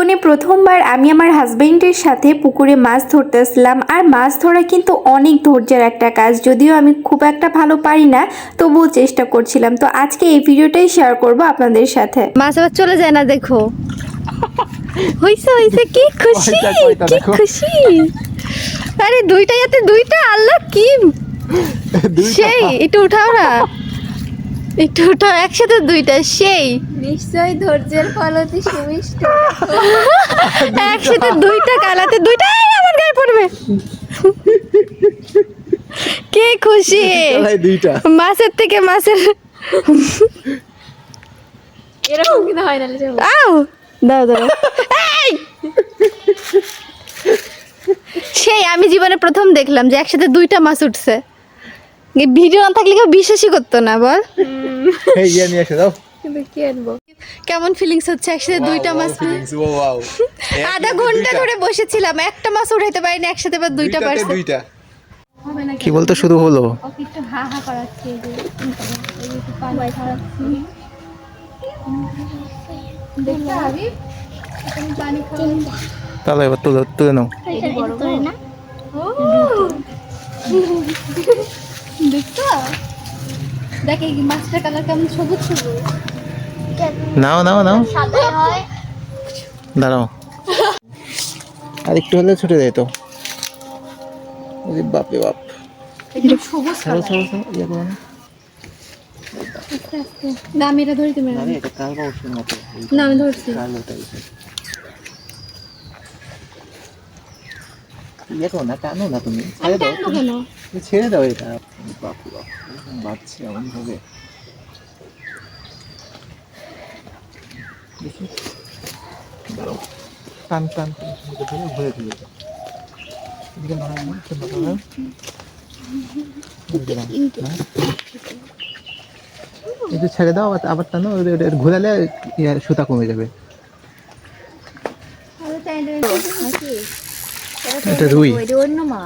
জীবনে প্রথমবার আমি আমার হাজবেন্ডের সাথে পুকুরে মাছ ধরতেছিলাম। আর মাছ ধরা কিন্তু অনেক ধৈর্যের একটা কাজ। যদিও আমি খুব একটা ভালো পারি না তবুও চেষ্টা করছিলাম। তো আজকে এই ভিডিওটাই শেয়ার করব আপনাদের সাথে। মাছ আবার চলে যায় না দেখো। হইছে হইছে কি খুশি কি খুশি। আরে দুইটা যাতে দুইটা আল্লাহ কি সেই একটু উঠাও না। একটু উঠাও একসাথে দুইটা সেই। নিশ্চয়ই ধৈর্যের ফল অতি সুমিষ্ট। একসাথে দুইটা কালাতে দুইটা আমার গায়ে পড়বে। কে খুশি? দুইটা। মাছের থেকে মাছের। এরকম কিন্তু হয় না আও দাও দাও সেই আমি জীবনে প্রথম দেখলাম যে একসাথে দুইটা মাছ উঠছে। এই ভিডিও না থাকলে কেউ বিশ্বাসই করতো না বল। এই ইয়ে নিয়ে এসে দাও কিন্তু কি আনব কেমন ফিলিংস হচ্ছে একসাথে দুইটা মাছ আধা ঘণ্টা ধরে বসেছিলাম একটা মাছ উঠাইতে পারিনি একসাথে বা দুইটা পারছে দুইটা কি বলতে শুরু হলো একটু হা হা করাচ্ছে তাহলে এবার তুলে তুলে নাও দেখছ দেখ এই মাছটার কালার কেমন? সবুজ সবুজ। নাও নাও নাও। দাঁড়াও। আর একটু হলে ছুটে যায় তো। ওরে বাপ সবুজ ইয়ে করো না। আমি এটা ধরি তুমি না। আমি ধরছি। ইয়ে করো না টানো না তুমি। ছেড়ে দাও। ছেড়ে দাও এটা। বাপ এরকম বাজছে এমন ভাবে দেখি। দাঁড়াও। টান টান টান ঘুরে এদিকে না নাও, নাও। একটু ছেড়ে দাও আবার আবার টানো। ঘোরালে ইয়ে, সুতা কমে যাবে। এটা রুই। অন্য মা।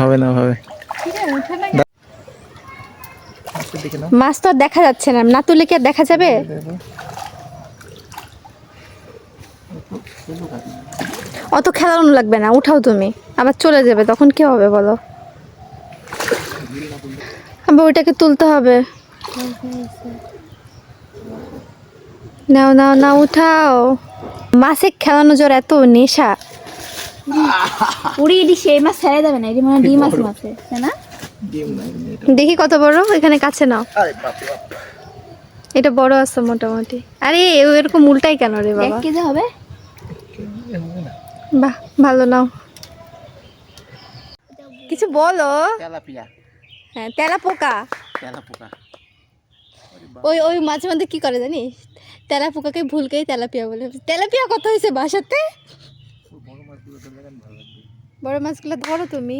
হবে না হবে। না মাছ তো দেখা যাচ্ছে না। না তুলে কি আর দেখা যাবে? অত খেলানো লাগবে না, উঠাও তুমি। আবার চলে যাবে, তখন কি হবে বলো? আবার ওইটাকে তুলতে হবে। নাও নাও নাও, উঠাও। মাছে খেলানো জ্বর এত নেশা। উড়ি এটি সেই মাছ ছেড়ে যাবে না এটি মানে ডিম মাছ মাছে তাই না? ডিম নাই এটা দেখি কত বড় এখানে কাছে নাও। এটা বড় আছে মোটামুটি। আরে এরকম উল্টাই কেন রে এক বাবা? কেজি হবে? হবে বাহ ভালো নাও। কিছু বলো? তেলাপিয়া। হ্যাঁ তেলা পোকা তেলা পোকা ওই ওই মাঝে মধ্যে কি করে জানিস? তেলা পোকাকে ভুলকেই তেলাপিয়া বলে। তেলাপিয়া কত হয়েছে বাসাতে? বড় মাছগুলো ধরো তুমি।